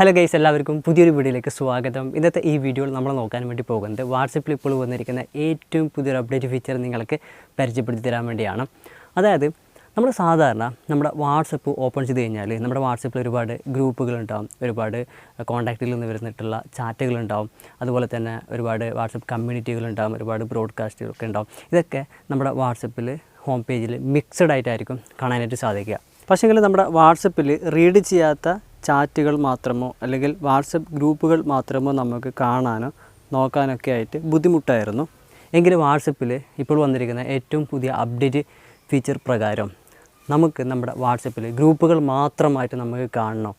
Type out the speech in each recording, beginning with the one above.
Hello guys എല്ലാവർക്കും പുതിയൊരു വീഡിയോയിലേക്ക് സ്വാഗതം. ഇന്നത്തെ ഈ വീഡിയോയിൽ നമ്മൾ നോക്കാൻ വേണ്ടി പോകുന്നത് വാട്സപ്പിൽ ഇപ്പോൾ വന്നിരിക്കുന്ന ഏറ്റവും പുതിയൊരു അപ്ഡേറ്റ് ഫീച്ചർ നിങ്ങൾക്ക് പരിചയപ്പെടുത്തി തരാൻ വേണ്ടിയാണ്. അതായത് നമ്മൾ സാധാരണ നമ്മുടെ വാട്സപ്പ് ഓപ്പൺ ചെയ്ത് കഴിഞ്ഞാൽ നമ്മുടെ വാട്സപ്പിൽ ഒരുപാട് ഗ്രൂപ്പുകളുണ്ടാവും ഒരുപാട് കോൺടാക്റ്റിൽ നിന്ന് വരുന്നിട്ടുള്ള ചാറ്റുകളുണ്ടാവും അതുപോലെ തന്നെ ഒരുപാട് വാട്സപ്പ് കമ്മ്യൂണിറ്റികളുണ്ടാവും ഒരുപാട് ബ്രോഡ്കാസ്റ്റുകളൊക്കെ ഉണ്ടാവും. ഇതൊക്കെ നമ്മുടെ വാട്സപ്പിൽ ഹോം പേജിൽ മിക്സഡ് ആയിട്ടായിരിക്കും കാണാനായിട്ട് സാധിക്കുക. പക്ഷേങ്കിൽ നമ്മുടെ വാട്സപ്പിൽ റീഡ് ചെയ്യാത്ത ചാറ്റുകൾ മാത്രമോ അല്ലെങ്കിൽ വാട്സപ്പ് ഗ്രൂപ്പുകൾ മാത്രമോ നമുക്ക് കാണാനോ നോക്കാനൊക്കെ ആയിട്ട് ബുദ്ധിമുട്ടായിരുന്നു. എങ്കിലും വാട്സപ്പിൽ ഇപ്പോൾ വന്നിരിക്കുന്ന ഏറ്റവും പുതിയ അപ്ഡേറ്റ് ഫീച്ചർ പ്രകാരം നമുക്ക് നമ്മുടെ വാട്സപ്പിൽ ഗ്രൂപ്പുകൾ മാത്രമായിട്ട് നമുക്ക് കാണണം.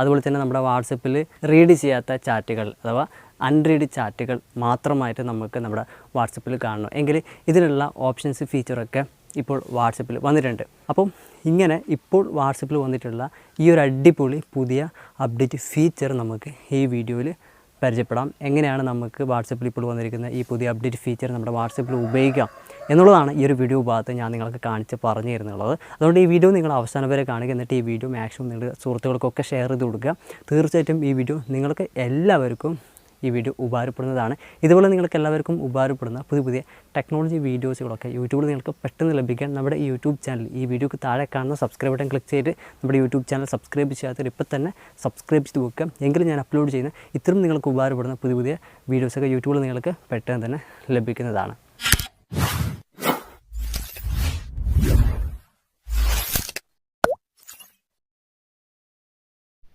അതുപോലെ തന്നെ നമ്മുടെ വാട്സപ്പിൽ റീഡ് ചെയ്യാത്ത ചാറ്റുകൾ അഥവാ അൺറീഡ് ചാറ്റുകൾ മാത്രമായിട്ട് നമുക്ക് നമ്മുടെ വാട്സപ്പിൽ കാണണം. എങ്കിൽ ഇതിനുള്ള ഓപ്ഷൻസ് ഫീച്ചറൊക്കെ ഇപ്പോൾ വാട്സപ്പിൽ വന്നിട്ടുണ്ട്. അപ്പം ഇങ്ങനെ ഇപ്പോൾ വാട്സപ്പിൽ വന്നിട്ടുള്ള ഈ ഒരു അടിപൊളി പുതിയ അപ്ഡേറ്റ് ഫീച്ചർ നമുക്ക് ഈ വീഡിയോയിൽ പരിചയപ്പെടാം. എങ്ങനെയാണ് നമുക്ക് വാട്സപ്പിൽ ഇപ്പോൾ വന്നിരിക്കുന്ന ഈ പുതിയ അപ്ഡേറ്റ് ഫീച്ചർ നമ്മുടെ വാട്സപ്പിൽ ഉപയോഗിക്കാം എന്നുള്ളതാണ് ഈ ഒരു വീഡിയോ ഭാഗത്ത് ഞാൻ നിങ്ങൾക്ക് കാണിച്ച് പറഞ്ഞു തരുന്നുള്ളത് അതുകൊണ്ട് ഈ വീഡിയോ നിങ്ങൾ അവസാനം വരെ കാണുക. എന്നിട്ട് ഈ വീഡിയോ മാക്സിമം നിങ്ങളുടെ സുഹൃത്തുക്കൾക്കൊക്കെ ഷെയർ ചെയ്ത് കൊടുക്കുക. തീർച്ചയായിട്ടും ഈ വീഡിയോ നിങ്ങൾക്ക് എല്ലാവർക്കും ഈ വീഡിയോ ഉപകാരപ്പെടുന്നതാണ്. ഇതുപോലെ നിങ്ങൾക്ക് എല്ലാവർക്കും ഉപകാരപ്പെടുന്ന പുതിയ പുതിയ ടെക്നോളജി വീഡിയോസുകളൊക്കെ യൂട്യൂബിൽ നിങ്ങൾക്ക് പെട്ടെന്ന് ലഭിക്കാൻ നമ്മുടെ യൂട്യൂബ് ചാനൽ ഈ വീഡിയോക്ക് താഴെ കാണുന്ന സബ്സ്ക്രൈബ് ബട്ടൺ ക്ലിക്ക് ചെയ്ത് നമ്മുടെ യൂട്യൂബ് ചാനൽ സബ്സ്ക്രൈബ് ചെയ്യാത്തവർ ഇപ്പോൾ തന്നെ സബ്സ്ക്രൈബ് ചെയ്ത് വെക്കുക. എങ്കിലും ഞാൻ അപ്ലോഡ് ചെയ്യുന്ന ഇത്രയും നിങ്ങൾക്ക് ഉപകാരപ്പെടുന്ന പുതിയ പുതിയ വീഡിയോസൊക്കെ യൂട്യൂബിൽ നിങ്ങൾക്ക് പെട്ടെന്ന് തന്നെ ലഭിക്കുന്നതാണ്.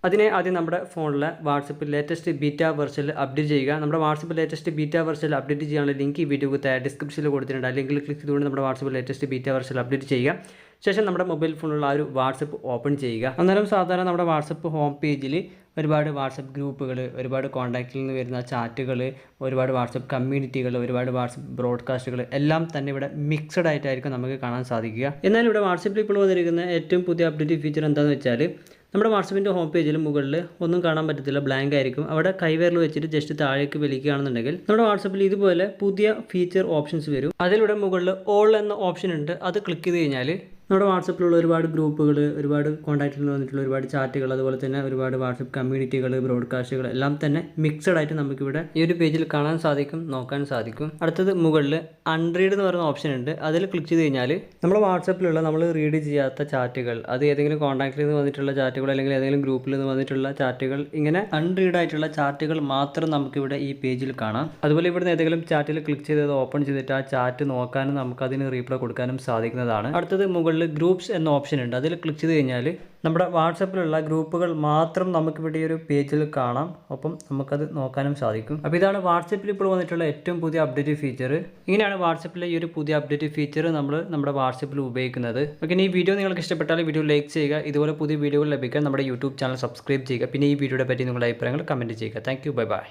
അതിനെ ആദ്യം നമ്മുടെ ഫോണിലെ വാട്സപ്പ് ലേറ്റസ്റ്റ് ബീറ്റ വെർഷനിൽ അപ്ഡേറ്റ് ചെയ്യുക. നമ്മുടെ വാട്സപ്പ് ലേറ്റസ്റ്റ് ബീറ്റ വെർഷനിൽ അപ്ഡേറ്റ് ചെയ്യാനുള്ള ലിങ്ക് ഈ വീഡിയോ ഡിസ്ക്രിപ്ഷനിൽ കൊടുത്തിട്ടുണ്ട്. ആ ലിങ്കിൽ ക്ലിക്ക് ചെയ്തുകൊണ്ട് നമ്മുടെ വാട്സപ്പ് ലേറ്റസ്റ്റ് ബീറ്റ വെർഷനിൽ അപ്ഡേറ്റ് ചെയ്യുക. ശേഷം നമ്മുടെ മൊബൈൽ ഫോണിലുള്ള ആ ഒരു വാട്സപ്പ് ഓപ്പൺ ചെയ്യുക. അന്നേരം സാധാരണ നമ്മുടെ വാട്സപ്പ് ഹോം പേജിൽ ഒരുപാട് വാട്സപ്പ് ഗ്രൂപ്പുകൾ ഒരുപാട് കോൺടാക്റ്റിൽ നിന്ന് വരുന്ന ചാറ്റുകൾ ഒരുപാട് വാട്സപ്പ് കമ്മ്യൂണിറ്റികൾ ഒരുപാട് വാട്സപ്പ് ബ്രോഡ്കാസ്റ്റുകൾ എല്ലാം തന്നെ ഇവിടെ മിക്സഡ് ആയിട്ടായിരിക്കും നമുക്ക് കാണാൻ സാധിക്കുക. എന്നാൽ ഇവിടെ വാട്സപ്പിൽ ഇപ്പോൾ വന്നിരിക്കുന്ന ഏറ്റവും പുതിയ അപ്ഡേറ്റ് ഫീച്ചർ എന്താണെന്ന് വെച്ചാൽ നമ്മുടെ വാട്സപ്പിന്റെ ഹോം പേജിൽ മുകളിൽ ഒന്നും കാണാൻ പറ്റത്തില്ല ബ്ലാങ്ക് ആയിരിക്കും. അവിടെ കൈവിരൽ വെച്ചിട്ട് ജസ്റ്റ് താഴേക്ക് വലിക്കുകയാണെന്നുണ്ടെങ്കിൽ നമ്മുടെ വാട്സപ്പിൽ ഇതുപോലെ പുതിയ ഫീച്ചർ ഓപ്ഷൻസ് വരും. അതിലൂടെ മുകളിൽ ഓൾ എന്ന ഓപ്ഷൻ ഉണ്ട്. അത് ക്ലിക്ക് ചെയ്ത് കഴിഞ്ഞാൽ നമ്മുടെ വാട്സപ്പിലുള്ള ഒരുപാട് ഗ്രൂപ്പുകൾ ഒരുപാട് കോൺടാക്റ്റിൽ വന്നിട്ടുള്ള ഒരുപാട് ചാറ്റുകൾ അതുപോലെ തന്നെ ഒരുപാട് വാട്സപ്പ് കമ്മ്യൂണിറ്റികൾ ബ്രോഡ്കാസ്റ്റുകൾ എല്ലാം തന്നെ മിക്സഡ് ആയിട്ട് നമുക്കിവിടെ ഈ ഒരു പേജിൽ കാണാൻ സാധിക്കും നോക്കാൻ സാധിക്കും. അടുത്തത് മുകളിൽ അൺറീഡ് എന്ന് പറയുന്ന ഓപ്ഷൻ ഉണ്ട്. അതിൽ ക്ലിക്ക് ചെയ്ത് കഴിഞ്ഞാൽ നമ്മുടെ വാട്സപ്പിലുള്ള നമ്മൾ റീഡ് ചെയ്യാത്ത ചാറ്റുകൾ അത് ഏതെങ്കിലും കോൺടാക്റ്റിൽ നിന്ന് വന്നിട്ടുള്ള ചാറ്റുകൾ അല്ലെങ്കിൽ ഏതെങ്കിലും ഗ്രൂപ്പിൽ നിന്ന് വന്നിട്ടുള്ള ചാറ്റുകൾ ഇങ്ങനെ അൺറീഡ് ആയിട്ടുള്ള ചാറ്റുകൾ മാത്രം നമുക്കിവിടെ ഈ പേജിൽ കാണാം. അതുപോലെ ഇവിടുന്ന് ഏതെങ്കിലും ചാറ്റിൽ ക്ലിക്ക് ചെയ്ത് ഓപ്പൺ ചെയ്തിട്ട് ആ ചാറ്റ് നോക്കാനും നമുക്ക് അതിന് റീപ്ലൈ കൊടുക്കാനും സാധിക്കുന്നതാണ്. അടുത്തത് മുകളിൽ ഗ്രൂപ്പ്സ് എന്ന ഓപ്ഷൻ ഉണ്ട്. അതിൽ ക്ലിക്ക് ചെയ്ത് കഴിഞ്ഞാൽ നമ്മുടെ വാട്സപ്പിലുള്ള ഗ്രൂപ്പുകൾ മാത്രം നമുക്കിവിടെ ഈ ഒരു പേജിൽ കാണാം. ഒപ്പം നമുക്കത് നോക്കാനും സാധിക്കും. അപ്പോൾ ഇതാണ് വാട്സപ്പിൽ ഇപ്പോൾ വന്നിട്ടുള്ള ഏറ്റവും പുതിയ അപ്ഡേറ്റ് ഫീച്ചർ ഇങ്ങനെയാണ് വാട്സപ്പിലെ ഈ ഒരു പുതിയ അപ്ഡേറ്റ് ഫീച്ചർ നമ്മൾ നമ്മുടെ വാട്സപ്പിൽ ഉപയോഗിക്കുന്നത്. ഓക്കെ ഈ വീഡിയോ നിങ്ങൾക്ക് ഇഷ്ടപ്പെട്ടാൽ വീഡിയോ ലൈക്ക് ചെയ്യുക. ഇതുപോലെ പുതിയ വീഡിയോകൾ ലഭിക്കാൻ നമ്മുടെ യൂട്യൂബ് ചാനൽ സബ്സ്ക്രൈബ് ചെയ്യുക. പിന്നെ ഈ വീഡിയോയുടെ പറ്റി നിങ്ങളുടെ അഭിപ്രായങ്ങൾ കമന്റ് ചെയ്യുക. Thank you bye bye